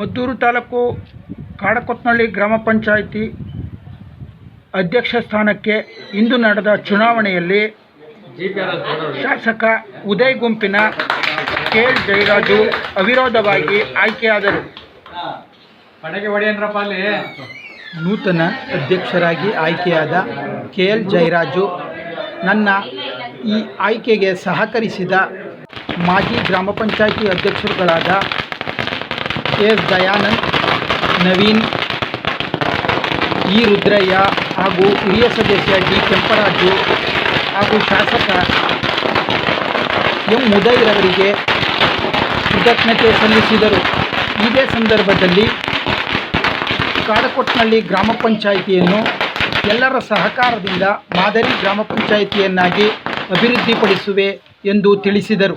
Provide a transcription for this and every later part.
ಮದ್ದೂರು ತಾಲೂಕು ಕಾಡಕೊತ್ನಳ್ಳಿ ಗ್ರಾಮ ಪಂಚಾಯಿತಿ ಅಧ್ಯಕ್ಷ ಸ್ಥಾನಕ್ಕೆ ಇಂದು ನಡೆದ ಚುನಾವಣೆಯಲ್ಲಿ ಶಾಸಕ ಉದಯ್ ಗುಂಪಿನ ಕೆ ಎಲ್ ಜಯರಾಜು ಅವಿರೋಧವಾಗಿ ಆಯ್ಕೆಯಾದರು. ನೂತನ ಅಧ್ಯಕ್ಷರಾಗಿ ಆಯ್ಕೆಯಾದ ಕೆ ಎಲ್ ಜಯರಾಜು ನನ್ನ ಈ ಆಯ್ಕೆಗೆ ಸಹಕರಿಸಿದ ಮಾಜಿ ಗ್ರಾಮ ಪಂಚಾಯಿತಿ ಅಧ್ಯಕ್ಷರುಗಳಾದ ಎಸ್ ದಯಾನಂದ್, ನವೀನ್ ಇ ರುದ್ರಯ್ಯ ಹಾಗೂ ಹಿರಿಯ ಸದಸ್ಯ ಡಿ ಕೆಂಪರಾಜು ಹಾಗೂ ಶಾಸಕ ಎಂ ಉದಯರವರಿಗೆ ಕೃತಜ್ಞತೆ ಸಲ್ಲಿಸಿದರು. ಇದೇ ಸಂದರ್ಭದಲ್ಲಿ ಕಾಡಕೊಟ್ನಳ್ಳಿ ಗ್ರಾಮ ಪಂಚಾಯಿತಿಯನ್ನು ಎಲ್ಲರ ಸಹಕಾರದಿಂದ ಮಾದರಿ ಗ್ರಾಮ ಪಂಚಾಯಿತಿಯನ್ನಾಗಿ ಅಭಿವೃದ್ಧಿಪಡಿಸುವೆ ಎಂದು ತಿಳಿಸಿದರು.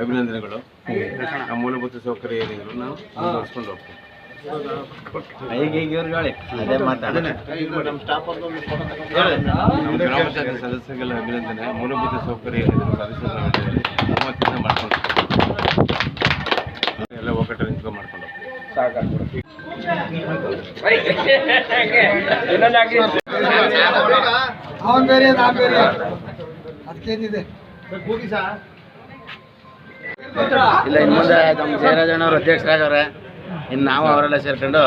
ಅಭಿನಂದನೆಗಳು. ಮೂಲಭೂತ ಸೌಕರ್ಯ ಏನಿದ್ರು ನಾವು ಮುಂದುವರಿಸ್ಕೊಂಡು ಹೋಗ್ತೀವಿ. ಗ್ರಾಮ ಪಂಚಾಯತ್ ಸದಸ್ಯರಿಗೆಲ್ಲ ಅಭಿನಂದನೆ. ಮೂಲಭೂತ ಸೌಕರ್ಯ ಮಾಡ್ಕೊಂಡು ಎಲ್ಲ ಒಕ್ಕಟ್ಟು ನಿಂತ್ಕೊಂಡು ಮಾಡ್ಕೊಂಡು ಹೋಗ್ತೀವಿ. ಅವನ್ ಬೇರೆ ನಾನ್ ಬೇರೆ ಅದಕ್ಕೇನಿದೆ ಇಲ್ಲ ಇನ್ನು ಮುಂದೆ ನಮ್ಮ ಜಯರಾಜಣ್ಣವ್ರು ಅಧ್ಯಕ್ಷರಾಗವ್ರೆ ಇನ್ನು ನಾವು ಅವರೆಲ್ಲ ಸೇರ್ಕೊಂಡು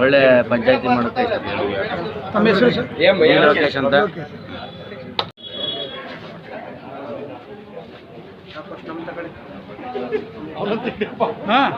ಒಳ್ಳೆ ಪಂಚಾಯತಿ ಮಾಡುತ್ತೆ ಲೋಕೇಶ್ ಅಂತ. ಹಾಂ.